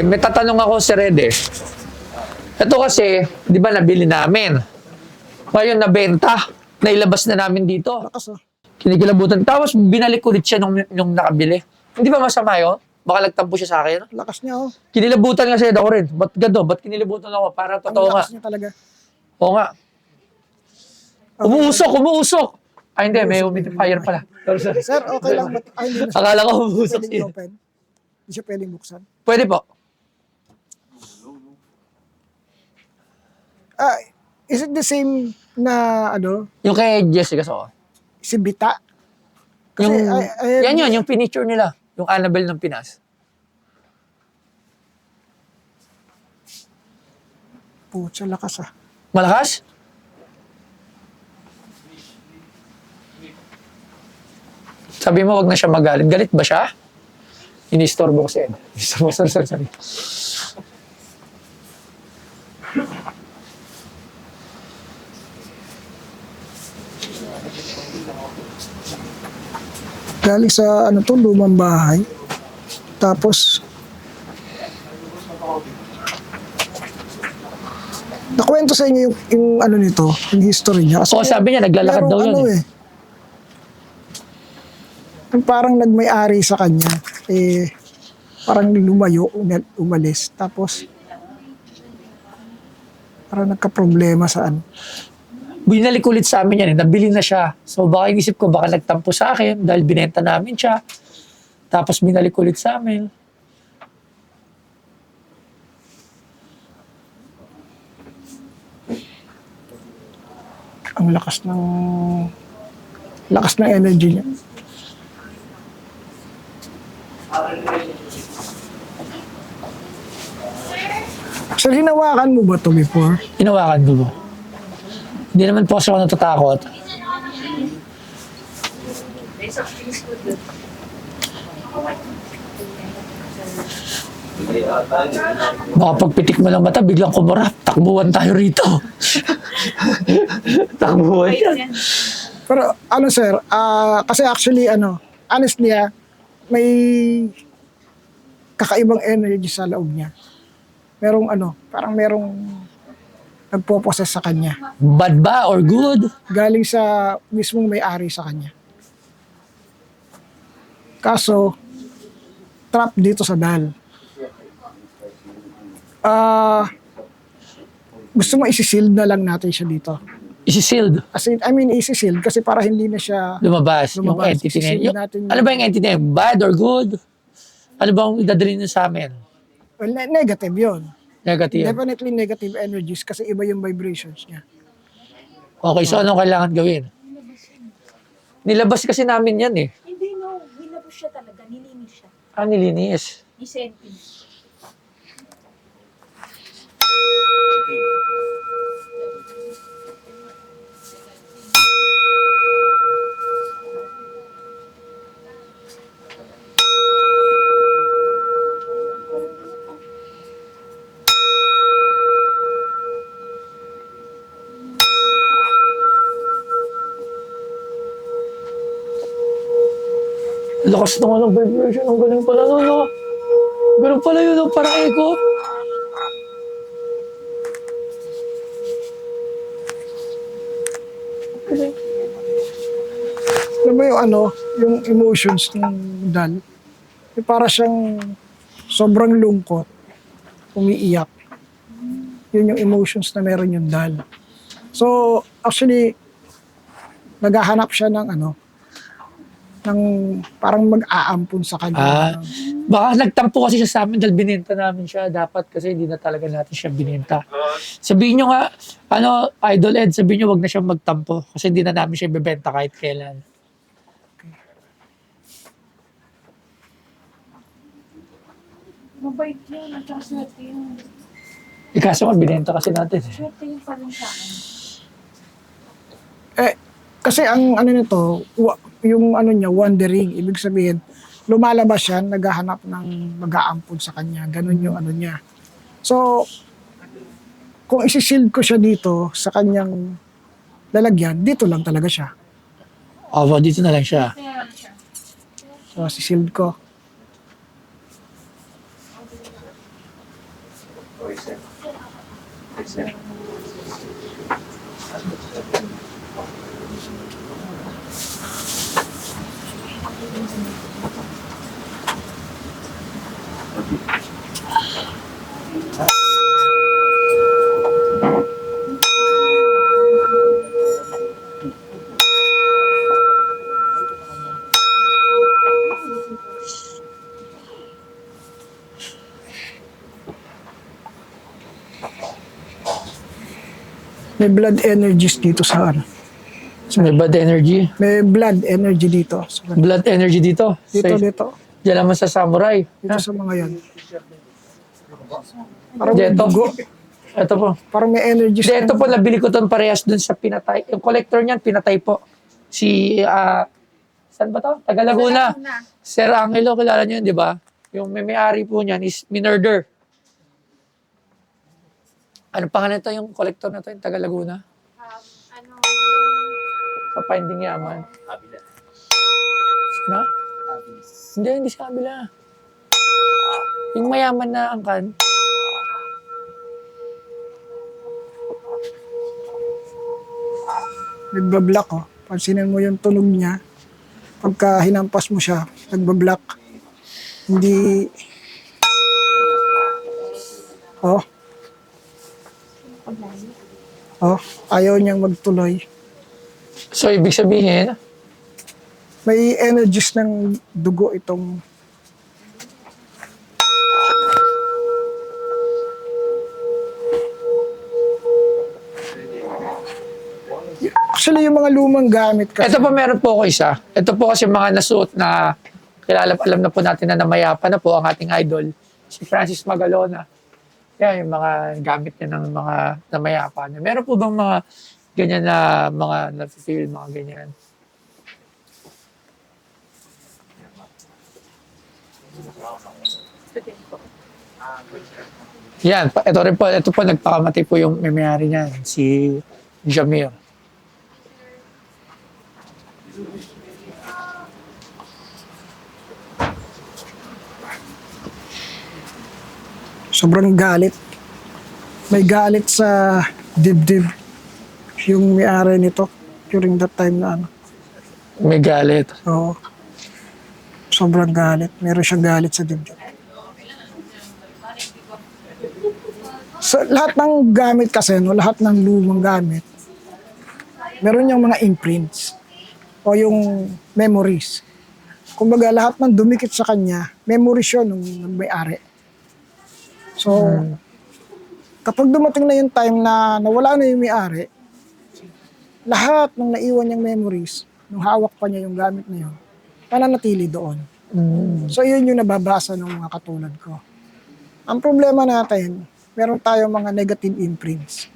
ate, may tatanong ako si Rede. Ito kasi, di ba nabili namin? Ngayon nabenta. Nailabas na namin dito. Oh. Kinikilabutan. Tapos binalik ulit siya nung, nung nakabili. Hindi ba masama yun? Baka nagtampo siya sa akin. Lakas niya oh. Kinilabutan kasi ako rin. Ba't gado? Ba't kinilabutan ako? Para Ang totoo nga. lakas niya talaga. Oo nga. Umuusok, umuusok. Ay hindi, may humidifier pala. Sorry, sorry. Sir, okay lang. Ay, hindi na siya Akala ko umuusok siya. i-open. Hindi siya pwedeng buksan. Pwede po. Ah, is it the same na ano, Yung kay Jessica so. si Bita? Kasi, Yung, ay, ay, yan yun, yung finiture nila. Yung Annabelle ng Pinas. Putsa, lakas ah. Malakas? Sabi mo, wag na siya magalit. Galit ba siya? Ini-store ko si Ed. Sorry, sorry, sorry, Galing sa ano to, lumang bahay. Tapos, nakwento sa inyo yung, yung ano nito, yung history niya. Kasi Oo, sabi niya, naglalakad merong daw yun ano eh. eh. Yung parang nagmay-ari sa kanya, eh, parang lumayo, umalis. Tapos, parang nagka-problema sa ano. Binalik ulit sa amin yan eh. Nabili na siya. So baka inisip ko, baka nagtampo sa akin dahil binenta namin siya. Tapos binalik ulit sa amin. ang lakas ng lakas ng energy niya. Sir, hinawakan mo ba to before? Hinawakan ko po. Hindi naman po kasi ako natatakot. Baka pagpitik mo ng mata, biglang kumurap. Takbuhan tayo rito. Takbuhan yan. Pero ano sir, ah, kasi actually ano, honestly ah, may kakaibang energy sa loob niya. Merong ano, parang merong nagpo-possess sa kanya. Bad ba or good? galing sa mismong may-ari sa kanya. Kaso, trap dito sa dal. Ah, gusto mo isi-shield na lang natin siya dito. Isi-sealed. As in, I mean, isi-shield kasi para hindi na siya Lumabas. Yung Lumabas. entity na yun. Yung- natin Ano ba yung entity na yun? Bad or good? Ano ba ang idadali nyo sa amin? well, ne- negative yon. Negative. Definitely negative energies kasi iba yung vibrations niya. Okay, so anong kailangan gawin? Nilabas kasi namin yan eh. Hindi no, hinabos siya talaga, nilinis siya. Ah, nilinis. Ni Senti. Lakas naman ng vibration. Ang galing pala nun, no? Ganun pala yun, no? Parang echo. Galing. Alam mo yung ano, yung emotions ng dal, yung para siyang sobrang lungkot, umiiyak. Yun yung emotions na meron yung dal. So, actually, naghahanap siya ng ano, ng parang mag-aampon sa kanya. Ah. Baka nagtampo kasi siya sa amin dahil binenta namin siya. Dapat kasi hindi na talaga natin siya binenta. Sabihin nyo nga, ano, Idol Ed, sabihin nyo wag na siya magtampo. Kasi hindi na namin siya ibebenta kahit kailan. Mabait yun, at saka swerte yun. Eh, kaso nga, binenta kasi natin. eh. Swerte yun pa rin sa akin. Kasi ang ano nito, yung ano niya, wandering, ibig sabihin, lumalabas siya, naghahanap ng mag-aampon sa kanya. Ganun yung ano niya. So, kung isi-shield ko siya dito sa kanyang lalagyan, dito lang talaga siya. O, oh, dito na lang siya. Siya. So, si-shield ko. May blood energies dito sa ano. May bad energy. May blood energy dito. Sa, Blood energy dito. dito, Sa- dito. Diyan naman sa samurai. Dito Ha? sa mga yan. Parang may Dito. dugo. Ito po. Parang may energies. Hindi, ito po, nabili ko itong parehas dun sa pinatay. Yung collector niyan, pinatay po. Si, ah, saan ba to? Taga Laguna. Sir Angelo, kilala niyo yun, di ba? Yung may may-ari po niyan is Minurder. Ano pangalan ito yung collector na to, yung taga Laguna? Sa Finding Yaman. Sino? Hindi, hindi sa kabila. Yung mayaman na angkan. Nagbablock oh. Pansinin mo yung tunog niya. Pagka hinampas mo siya, nagbablock. Hindi... Oh. Oh, ayaw niyang magtuloy. So, ibig sabihin, May energies ng dugo itong Actually, yung mga lumang gamit kasi, Ito po meron po ako isa. Ito po kasi mga nasuot na kilala, alam na po natin na namayapa na po ang ating idol, si Francis Magalona. Yan, yung mga gamit niya ng mga namayapa niya. Meron po bang mga ganyan na mga na-feel, mga ganyan? Yan, ito rin po, ito po nagpakamatay po yung may-ari niyan, si Jamir. sobrang galit. May galit sa dibdib yung may-ari nito during that time na ano. May galit. Oo. Sobrang galit. Meron siyang galit sa dibdib. Sa lahat ng gamit kasi, no, lahat ng lumang gamit, meron yung mga imprints o yung memories. Kumbaga, lahat ng dumikit sa kanya, memories yun nung may-ari. So, kapag dumating na yung time na nawala na yung may-ari, lahat ng naiwan niyang memories, nung hawak pa niya yung gamit na yun, mananatili doon. Mm. So, yun yung nababasa ng mga katulad ko. Ang problema natin, meron tayong mga negative imprints.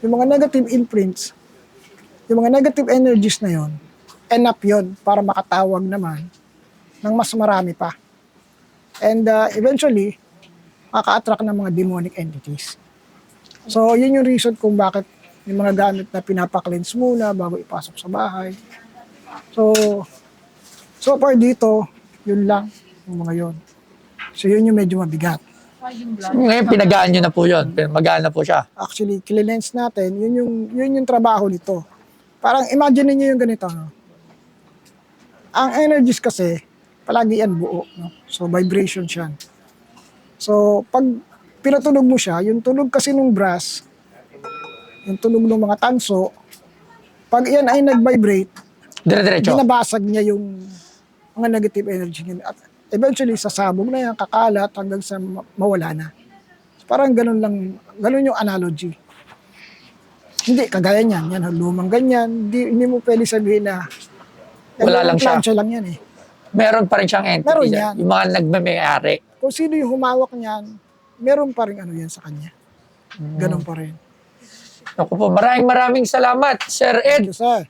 Yung mga negative imprints, yung mga negative energies na yon, enough yon para makatawag naman ng mas marami pa. And uh, eventually, maka-attract ng mga demonic entities. So, yun yung reason kung bakit yung mga gamit na pinapa-cleanse muna bago ipasok sa bahay. So, so far dito, yun lang, yung mga yon. So, yun yung medyo mabigat. Ngayon, pinagaan nyo na po yun. Magaan na po siya. Actually, cleanse natin, yun yung, yun yung trabaho nito. Parang imagine niyo yung ganito, no? Ang energies kasi, palagi yan buo, no? So, vibration siya. So, pag pinatunog mo siya, yung tunog kasi ng brass, yung tunog ng mga tanso, pag yan ay nag-vibrate, Dire-diretso. binabasag niya yung mga negative energy niya. At eventually, sasabog na yan, kakalat hanggang sa ma- mawala na. Parang ganun lang, ganun yung analogy. Hindi, kagaya niyan, yan, lumang ganyan, hindi, hindi mo pwede sabihin na yan, Wala lang siya. plancha lang yan eh. Meron pa rin siyang entity. Meron dyan. yan. Yung mga nagmamayari. Kung sino yung humawak niyan, meron pa rin ano yan sa kanya. Ganun pa rin. Naku po, maraming maraming salamat, Sir Ed. Thank you, sir.